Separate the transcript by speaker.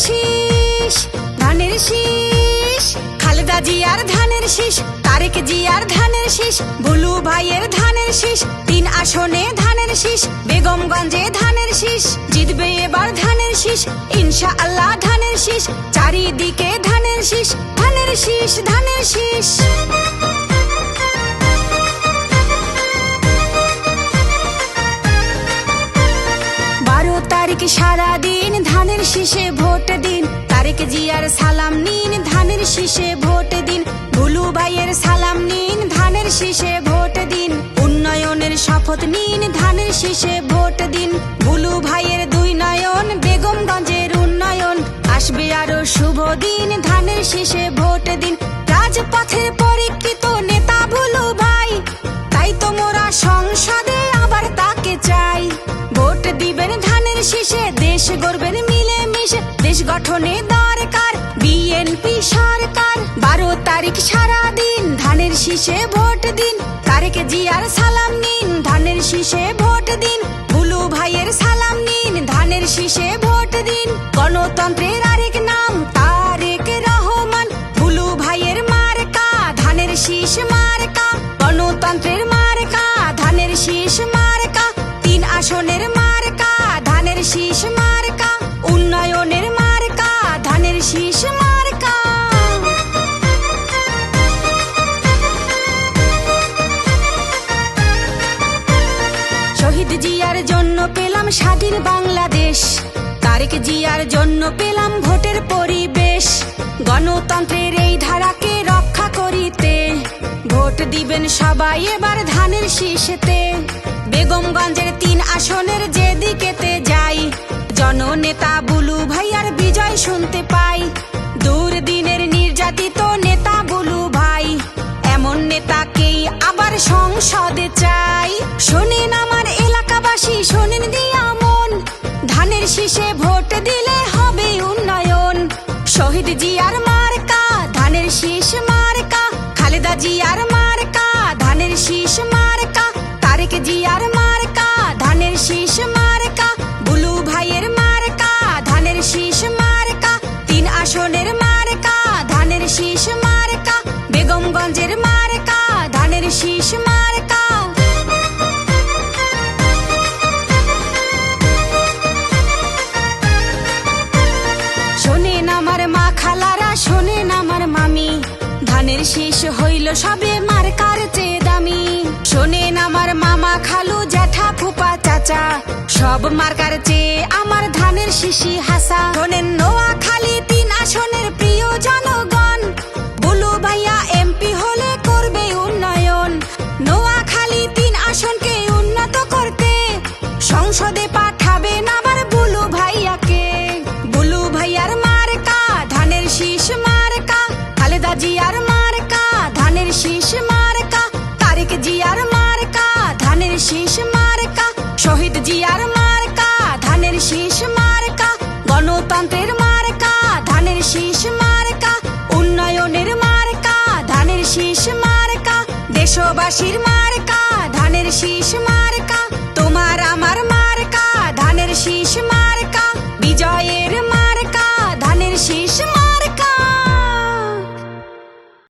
Speaker 1: শীষ ধানের শীষ খালেদা জি আর ধানের শীষ তারেক জিয়ার ধানের শীষ বুলু ভাইয়ের ধানের শীষ তিন আসনে ধানের শীষ বেগমগঞ্জে ধানের শীষ জিতবে এবার ধানের শীষ ইনশা আল্লাহ ধানের শীষ চারিদিকে ধানের শীষ ধানের শীষ ধানের শীষ তারিখ সারা দিন ধানের শীষে ভোট দিন। তারেক জিয়ার সালাম নিন, ধানের শীষে ভোট দিন। ভুলু ভাইয়ের সালাম নিন, ধানের শীষে ভোট দিন। উন্নয়নের শপথ নিন, ধানের শীষে ভোট দিন। ভুলু ভাইয়ের দুই নয়ন, বেগমগঞ্জের উন্নয়ন। আসবে আরও শুভ দিন, ধানের শীষে ভোট দিন। রাজপথের মিশে দেশ গঠনে দরকার। বিএনপি সরকার, বারো তারিখ সারা দিন ধানের শীষে ভোট দিন। তারেক জিয়ার সালাম নিন, ধানের শীষে ভোট দিন। ভুলু ভাইয়ের সালাম নিন, ধানের শীষে ভোট দিন। গণতন্ত্রের শহীদ জিয়ার জন্য পেলাম স্বাধীন বাংলাদেশ। তারেক জিয়ার জন্য পেলাম ভোটের পরিবেশ। গণতন্ত্রের এই ধারাকে রক্ষা করিতে। ভোট দিবেন সবাই এবার ধানের বেগমগঞ্জের তিন আসনের যাই। বুলু ভাইয়ার বিজয় শুনতে নির্যাতিত নেতা ভাই। এমন নেতাকেই আবার সংসদে চাই। শোনেন আমার এলাকাবাসী, শোনেন দিয়া মন। ধানের শীষে ভোট দিলে হবে উন্নয়ন। শহীদ জিয়ার মার্কা, ধানের শীষ মার্কা। খালেদা জিয়ার মার্কা, ধানের শীষ মার্কা। তারেক জিয়ার সবে দামি। শোনেন আমার মামা খালু জ্যাঠা ফুপা চাচা। সব মার্কার চেয়ে আমার ধানের শিশি হাসা। শোনেন নোয়া খালি তিন আসনের প্রিয় জনগণ। বুলু ভাইয়া এমপি হলে করবে উন্নয়ন। নোয়া খালি তিন আসনকে উন্নত করতে সংসদে জিয়ার মার্কা, ধানের শীষ মার্কা, গণতন্ত্রের মার্কা, ধানের শীষ মার্কা, উন্নয়নের মার্কা, ধানের শীষ মার্কা, দেশবাসীর